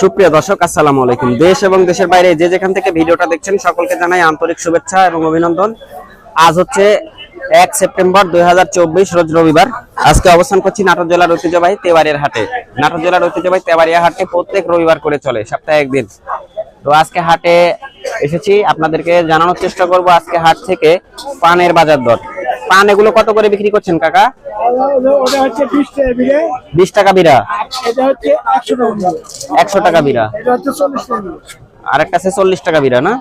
সুপ্রিয় দর্শক, আসসালামু আলাইকুম। দেশ এবং দেশের বাইরে যে যেখান থেকে ভিডিওটা দেখছেন, সকলকে জানাই আন্তরিক শুভেচ্ছা এবং অভিনন্দন। আজ হচ্ছে এক সেপ্টেম্বর দুই হাজার চব্বিশ, রোজ রবিবার। আজকে অবস্থান করছি নাটোর জেলার ঐতিহ্যবাহী তেবাড়িয়ার হাটে। নাটোর জেলার ঐতিহ্যবাহী তেবাড়িয়া হাটে প্রত্যেক রবিবার করে চলে, সপ্তাহে একদিন। তো আজকে হাটে এসেছি, আপনাদেরকে জানানোর চেষ্টা করব আজকে হাট থেকে পানের বাজার দর। পান এগুলো কত করে বিক্রি করছেন কাকা? বিশ টাকা বিড়া। একশো টাকা টাকা বিলে আরেকটা আছে চল্লিশ টাকা বিড়া না?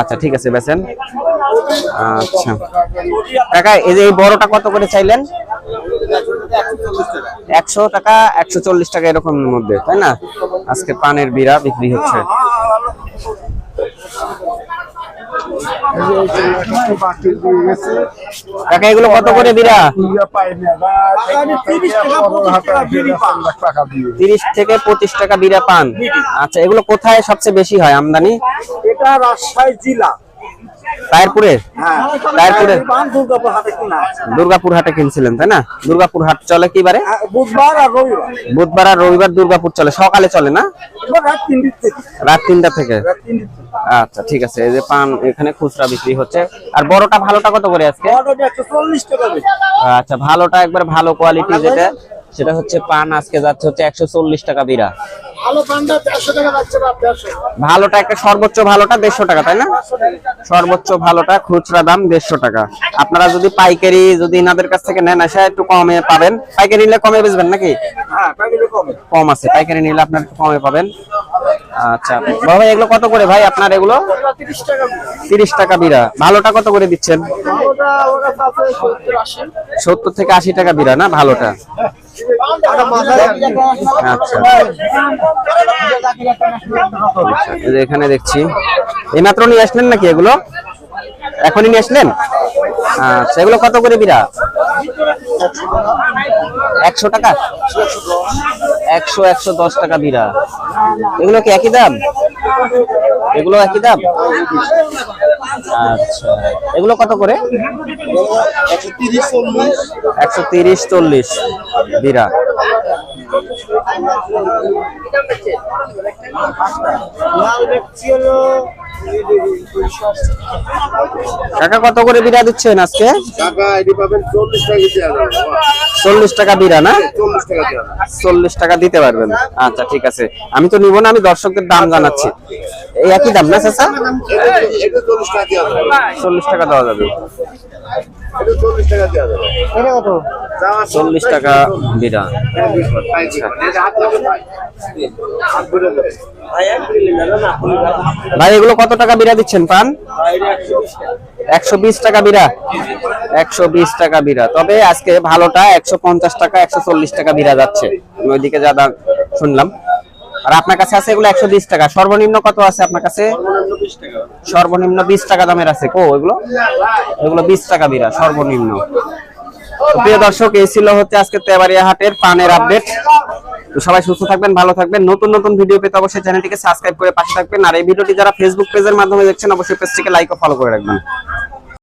আচ্ছা ঠিক আছে বেছেন আচ্ছা। কাকা এই যে এই বড়টা কত করে চাইলেন? একশো টাকা একশো চল্লিশ টাকা এরকম মধ্যে তাই না? আজকে পানের বিড়া বিক্রি হচ্ছে। এগুলো কত করে বিরা তিরিশ থেকে পঁচিশ টাকা বিড়া পান। আচ্ছা এগুলো কোথায় সবচেয়ে বেশি হয় আমদানি? এটা রাজশাহী জেলা। হ্যাঁ। দুর্গাপুর হাটে কিনছিলেন তাই না? দুর্গাপুর হাট চলে কি বারে? হ্যাঁ, বুধবার আর রবিবার। বুধবার আর রবিবার দুর্গাপুর চলে সকালে চলে না? রাত তিনটা থেকে? আচ্ছা ঠিক আছে এই যে পান এখানে খুচরা বিক্রি হচ্ছে। আর বড়টা ভালোটা কত করে আজকে? আচ্ছা ভালোটা একবার ভালো কোয়ালিটি যেটা সেটা হচ্ছে পান আজকে যাচ্ছে হচ্ছে একশো চল্লিশ টাকা বিড়া ভালোটা একটা সর্বোচ্চ ভালোটা দেড়শো টাকা তাই না? সর্বোচ্চ ভালোটা খুচরা দাম দেড়শো টাকা। আপনারা যদি পাইকারি যদি এনাদের কাছ থেকে নেন আসে একটু কমে পাবেন। পাইকারি নিলে কমে বেচবেন নাকি? হ্যাঁ কমে। কম আছে পাইকারি নিলে আপনার একটু কমে পাবেন। আচ্ছা এগুলো কত করে ভাই আপনার এগুলো? তিরিশ টাকা ভালোটা কত করে দিচ্ছেন? সত্তর থেকে আশি টাকা বিড়া না ভালোটা? আচ্ছা। এখানে দেখছি। এই মাত্র নিয়ে আসলেন নাকি এগুলো? এখনই নিয়ে আসলেন? আচ্ছা এগুলো কত করে বিড়া একশো টাকা? একশো একশো দশ টাকা বিড়া। এগুলো কি একই দাম? এগুলো একই দাম? আচ্ছা। এগুলো কত করে? একশো তিরিশ চল্লিশ। একশো তিরিশ চল্লিশ বিড়া লাল ব্যক্তি হলো কাকা, কত করে বিড়া দিচ্ছেন আজকে? টাকা চল্লিশ টাকা টাকা বিড়া না? চল্লিশ টাকা টাকা দিতে পারবেন। আচ্ছা ঠিক আছে। আমি তো নিব না, আমি দর্শকদের দাম জানাচ্ছি। এই একই দাম না, চাচা? চল্লিশ টাকা দেওয়া যাবে। টাকা টাকা চল্লিশ টাকা লাগবে ভাই, এগুলো কত টাকা বিড়া দিচ্ছেন পান একশো বিশ টাকা বিড়া একশো বিশ টাকা বিড়া তবে আজকে ভালোটা একশো পঞ্চাশ টাকা, একশো চল্লিশ টাকা বিড়া যাচ্ছে। ওইদিকে যা শুনলাম। আর আপনার কাছে আছে এগুলো একশো বিশ টাকা। সর্বনিম্ন কত আছে আপনার কাছে? সর্বনিম্ন বিশ টাকা দামের আছে। কো, এগুলো? এগুলো বিশ টাকা বিড়া সর্বনিম্ন। প্রিয় দর্শক, এই ছিল হচ্ছে আজকে তেবাড়িয়া হাটের পানের আপডেট। তো সবাই সুস্থ থাকবেন, ভালো থাকবেন। নতুন নতুন ভিডিও পেতে অবশ্যই চ্যানেলটিকে সাবস্ক্রাইব করে পাশে থাকবেন। আর এই ভিডিওটি যারা ফেসবুক পেজের মাধ্যমে দেখছেন, অবশ্যই পেজটিকে লাইক ও ফলো করে রাখবেন।